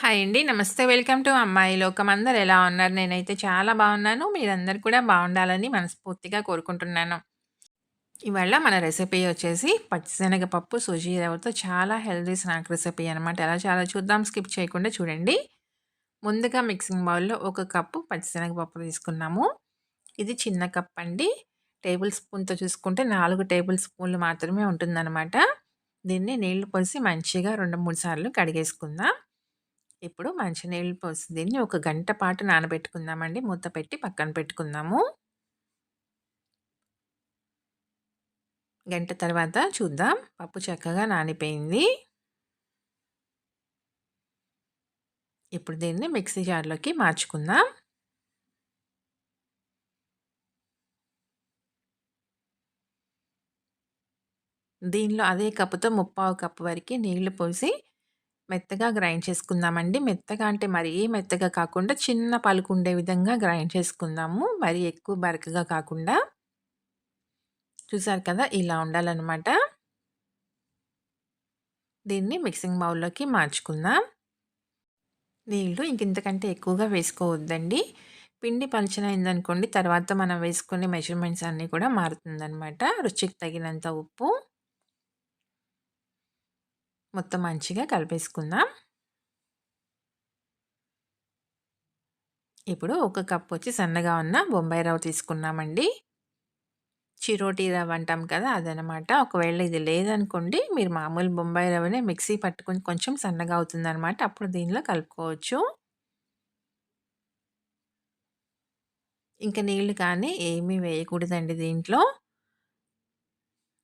Hi అండి. నమస్తే. Welcome to అమ్మాయి లోకం. అందరు ఎలా ఉన్నారు? నేనైతే చాలా బాగున్నాను. మీరందరూ కూడా బాగుండాలని మనస్ఫూర్తిగా కోరుకుంటున్నాను. ఇవాళ మన రెసిపీ వచ్చేసి పచ్చిశనగపప్పు, సూజీ రవ్వతో చాలా హెల్దీ స్నాక్ రెసిపీ అనమాట. ఎలా చాలా చూద్దాం. స్కిప్ చేయకుండా చూడండి. ముందుగా మిక్సింగ్ బౌల్‌లో ఒక కప్పు పచ్చిశనగపప్పు తీసుకున్నాము. ఇది చిన్న కప్ అండి. టేబుల్ స్పూన్‌తో చూసుకుంటే నాలుగు టేబుల్ స్పూన్‌లు మాత్రమే ఉంటుందనమాట. దీన్ని నీళ్ళు పోసి మంచిగా 2, 3 సార్లు కడిగేసుకుందాం. ఇప్పుడు మంచినీళ్ళు పోసి దీన్ని ఒక గంట పాటు నానబెట్టుకుందామండి. మూత పెట్టి పక్కన పెట్టుకుందాము. గంట తర్వాత చూద్దాం. పప్పు చక్కగా నానిపోయింది. ఇప్పుడు దీన్ని మిక్సీ జార్‌లోకి మార్చుకుందాం. దీనిలో అదే కప్పుతో ముప్పావు కప్పు వరకు నీళ్ళు పోసి మెత్తగా గ్రైండ్ చేసుకుందామండి. మెత్తగా అంటే మరీ మెత్తగా కాకుండా చిన్న పలుకుండే విధంగా గ్రైండ్ చేసుకుందాము. మరీ ఎక్కువ బరకగా కాకుండా. చూసారు కదా! ఇలా ఉండాలన్నమాట దీన్ని మిక్సింగ్ బౌల్‌లోకి మార్చుకుందాం. నీళ్ళు ఇంకింతకంటే ఎక్కువగా వేసుకోవద్దండి. పిండి పలుచనయిందనుకోండి తర్వాత మనం వేసుకునే మెజర్‌మెంట్స్ అన్నీ కూడా మారుతుందనమాట. రుచికి తగినంత ఉప్పు మొత్తం మంచిగా కలిపేసుకుందాం. ఇప్పుడు ఒక కప్ వచ్చి సన్నగా ఉన్న బొంబాయి రవ్వ తీసుకున్నామండి. చిరోటి రవ్వ అంటాం కదా! అదనమాట. ఒకవేళ ఇది లేదనుకోండి మీరు మామూలు బొంబాయి రవ్వనే మిక్సీ పట్టుకొని కొంచెం సన్నగా అవుతుందన్నమాట అప్పుడు దీనిలో కలుపుకోవచ్చు. ఇంకా నీళ్ళు కానీ ఏమీ వేయకూడదండి దీంట్లో.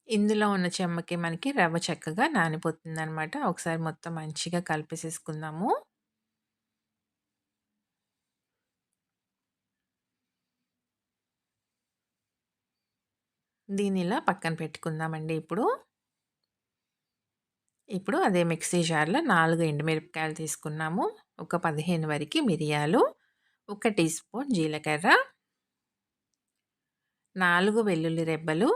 ఇందులో ఉన్న చెమ్మకి మనకి రవ్వ చక్కగా నానిపోతుంది అనమాట ఒకసారి మొత్తం మంచిగా కలిపేసేసుకుందాము. దీనిలా పక్కన పెట్టుకుందామండి ఇప్పుడు. ఇప్పుడు అదే మిక్సీ జార్‌లో నాలుగు ఎండుమిరపకాయలు తీసుకున్నాము. ఒక పదిహేను వరకు మిరియాలు, ఒక టీ స్పూన్ జీలకర్ర నాలుగు వెల్లుల్లి రెబ్బలు,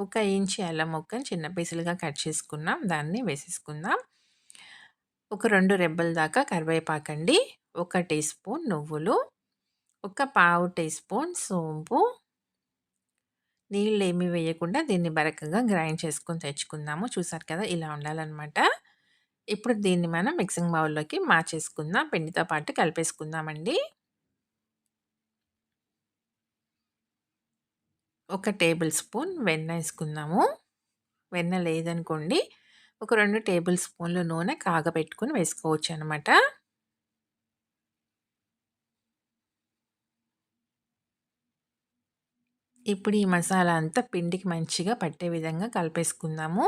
ఒక ఇంచి అల్లం ముక్కని చిన్న పీసులుగా కట్ చేసుకున్నాం. దాన్ని వేసేసుకుందాం. ఒక రెండు రెబ్బల దాకా కరివేపాకండి. ఒక టీ స్పూన్ నువ్వులు, ఒక పావు టీ స్పూన్ సోంపు నీళ్ళు ఏమీ వేయకుండా దీన్ని బరకగా గ్రైండ్ చేసుకొని తెచ్చుకుందాము. చూసారు కదా! ఇలా ఉండాలన్నమాట ఇప్పుడు దీన్ని మనం మిక్సింగ్ బౌల్‌లోకి మార్చేసుకుందాం. పిండితో పాటు కలిపేసుకుందామండి. ఒక టేబుల్ స్పూన్ వెన్న వేసుకుందాము వెన్న లేదనుకోండి ఒక రెండు టేబుల్ స్పూన్‌లు నూనె కాగపెట్టుకొని వేసుకోవచ్చు అనమాట ఇప్పుడు ఈ మసాలా అంతా పిండికి మంచిగా పట్టే విధంగా కలిపేసుకుందాము.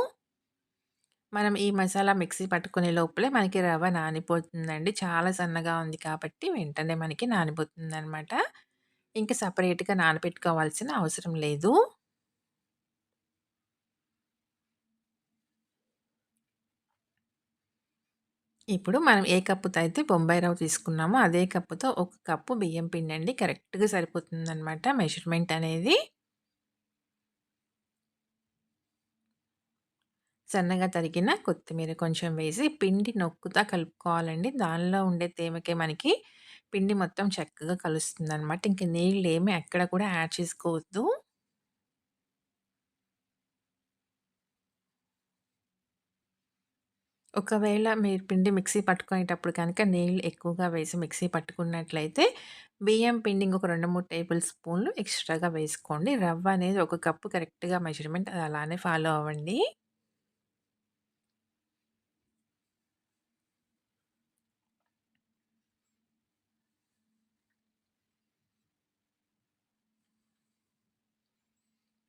మనం ఈ మసాలా మిక్సీ పట్టుకునే లోపలే మనకి రవ్వ నానిపోతుందండి. చాలా సన్నగా ఉంది కాబట్టి వెంటనే మనకి నానిపోతుంది అనమాట ఇంకా సపరేట్గా నానబెట్టుకోవాల్సిన అవసరం లేదు. ఇప్పుడు మనం ఏ కప్పుతో అయితే బొంబాయి రవ్వ తీసుకున్నామో అదే కప్పుతో ఒక కప్పు బియ్యం పిండి అండి కరెక్ట్‌గా సరిపోతుందనమాట మెజర్‌మెంట్ అనేది. సన్నగా తరిగిన కొత్తిమీర కొంచెం వేసి పిండి నొక్కుతా కలుపుకోవాలండి. దానిలో ఉండే తేమకే మనకి పిండి మొత్తం చక్కగా కలుస్తుంది అనమాట ఇంక ఏమి ఎక్కడ కూడా యాడ్ చేసుకోవద్దు. ఒకవేళ మీరు పిండి మిక్సీ పట్టుకునేటప్పుడు కనుక నీళ్ళు ఎక్కువగా వేసి మిక్సీ పట్టుకున్నట్లయితే బియ్యం పిండి ఇంకొక 2, 3 టేబుల్ స్పూన్‌లు ఎక్స్‌ట్రాగా వేసుకోండి. రవ్వ అనేది ఒక కప్పు కరెక్ట్‌గా మెజర్‌మెంట్ అది అలానే ఫాలో అవ్వండి.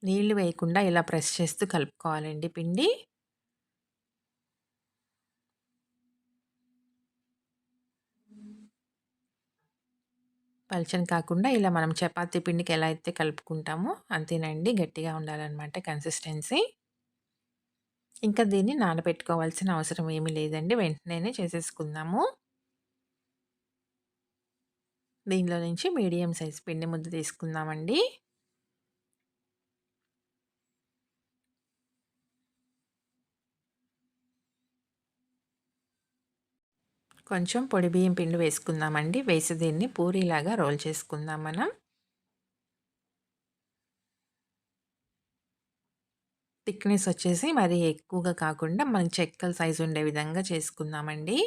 నీళ్ళు వేయకుండా ఇలా ప్రెస్ చేస్తూ కలుపుకోవాలండి పిండి. పలచని కాకుండా ఇలా మనం చపాతీ పిండికి ఎలా అయితే కలుపుకుంటామో అంతేనండి. గట్టిగా ఉండాలన్నమాట కన్సిస్టెన్సీ. ఇంకా దీన్ని నానబెట్టుకోవాల్సిన అవసరం ఏమీ లేదండి. వెంటనే చేసేసుకుందాము. దీనిలో నుంచి మీడియం సైజ్ పిండి ముద్ద తీసుకుందామండి. కొంచెం పొడి బియ్యం పిండి వేసుకుందామండి. వేసి దీన్ని పూరీలాగా రోల్ చేసుకుందాం మనం. థిక్‌నెస్ వచ్చేసి మరి ఎక్కువగా కాకుండా మనం చెక్కల సైజు ఉండే విధంగా చేసుకుందామండి.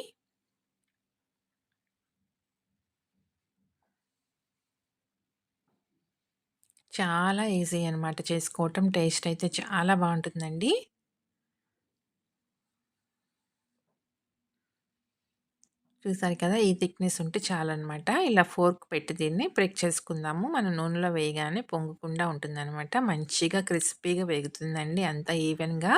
చాలా ఈజీ అనమాట చేసుకోవటం. టేస్ట్ అయితే చాలా బాగుంటుందండి చూసారు కదా! ఈ థిక్‌నెస్ ఉంటే చాలనమాట. ఇలా ఫోర్క్ పెట్టి దీన్ని బ్రేక్ చేసుకుందాము. మన నూనెలో వేయగానే పొంగకుండా ఉంటుందన్నమాట మంచిగా క్రిస్పీగా వేగుతుందండి అంత ఈవెన్‌గా.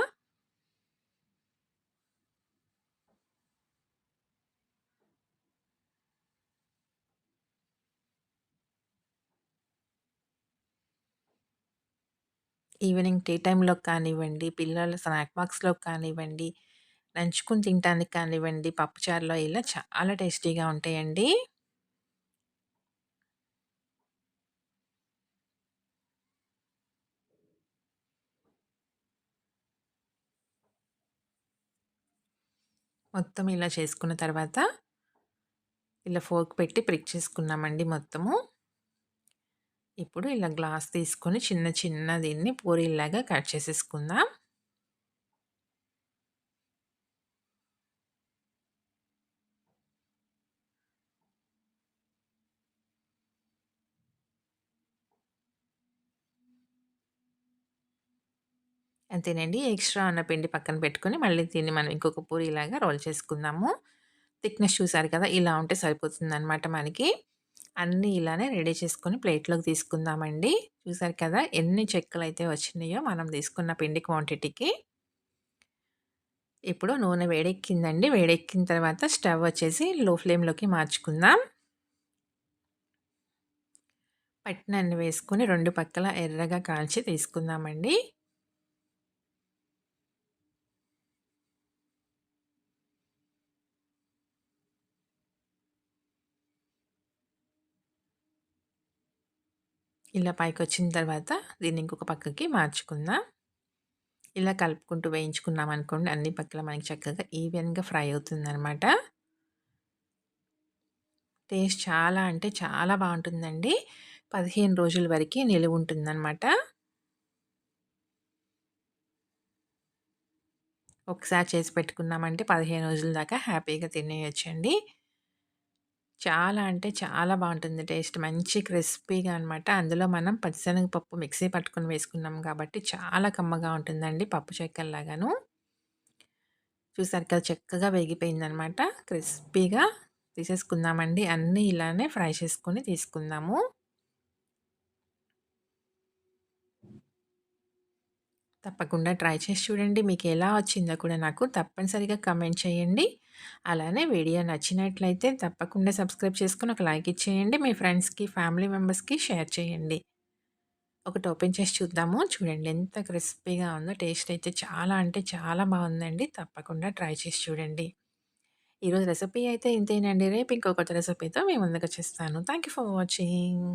ఈవినింగ్ టీ టైంలో కానివ్వండి, పిల్లల స్నాక్ బాక్స్‌లో కానివ్వండి, నంచుకుని తినడానికి కానివ్వండి, పప్పుచారులో ఇలా చాలా టేస్టీగా ఉంటాయండి. మొత్తం ఇలా చేసుకున్న తర్వాత ఇలా ఫోర్క్ పెట్టి ప్రిక్ చేసుకున్నామండి మొత్తము. ఇప్పుడు ఇలా గ్లాస్ తీసుకొని చిన్న చిన్న దీన్ని పూరీలాగా కట్ చేసేసుకుందాం. అంతేనండి. ఎక్స్‌ట్రా ఉన్న పిండి పక్కన పెట్టుకొని మళ్ళీ దీన్ని మనం ఇంకొక పూరీలాగా రోల్ చేసుకుందాము. థిక్‌నెస్ చూసారు కదా! ఇలా ఉంటే సరిపోతుందనమాట మనకి. అన్నీ ఇలానే రెడీ చేసుకొని ప్లేట్‌లోకి తీసుకుందామండి. చూసారు కదా! ఎన్ని చెక్కలు అయితే వచ్చినాయో మనం తీసుకున్న పిండి క్వాంటిటీకి. ఇప్పుడు నూనె వేడెక్కిందండి. వేడెక్కిన తర్వాత స్టవ్ వచ్చేసి లో ఫ్లేమ్‌లోకి మార్చుకుందాం. పట్టినన్ని వేసుకొని రెండు పక్కల ఎర్రగా కాల్చి తీసుకుందామండి. ఇలా పైకి వచ్చిన తర్వాత దీన్ని ఇంకొక పక్కకి మార్చుకుందాం. ఇలా కలుపుకుంటూ వేయించుకున్నాం అనుకోండి అన్ని పక్కల మనకి చక్కగా ఈవెన్‌గా ఫ్రై అవుతుందనమాట. టేస్ట్ చాలా అంటే చాలా బాగుంటుందండి పదిహేను రోజుల వరకు నిలువ ఉంటుందన్నమాట ఒకసారి చేసి పెట్టుకున్నామంటే 15 రోజుల దాకా హ్యాపీగా తినేయొచ్చండి. చాలా అంటే చాలా బాగుంటుంది టేస్ట్. మంచి క్రిస్పీగా అనమాట. అందులో మనం పచ్చిశనగపప్పు మిక్సీ పట్టుకొని వేసుకున్నాం కాబట్టి చాలా కమ్మగా ఉంటుందండి పప్పు చెక్కల్లాగాను. చూసారు కదా! చక్కగా వేగిపోయిందనమాట. క్రిస్పీగా తీసేసుకుందామండి. అన్నీ ఇలానే ఫ్రై చేసుకొని తీసుకుందాము. తప్పకుండా ట్రై చేసి చూడండి. మీకు ఎలా వచ్చిందో కూడా నాకు తప్పనిసరిగా కమెంట్ చేయండి. అలానే వీడియో నచ్చినట్లయితే తప్పకుండా సబ్స్క్రైబ్ చేసుకుని ఒక లైక్ ఇచ్చేయండి. మీ ఫ్రెండ్స్‌కి, ఫ్యామిలీ మెంబర్స్‌కి షేర్ చేయండి. ఒకటి ఓపెన్ చేసి చూద్దాము. చూడండి ఎంత క్రిస్పీగా ఉందో. టేస్ట్ అయితే చాలా అంటే చాలా బాగుందండి తప్పకుండా ట్రై చేసి చూడండి. ఈరోజు రెసిపీ అయితే ఇంతేనండి. రేపు ఇంకొకటి రెసిపీతో మేము ముందుకు వచ్చేస్తాను థ్యాంక్ యూ ఫర్ వాచింగ్.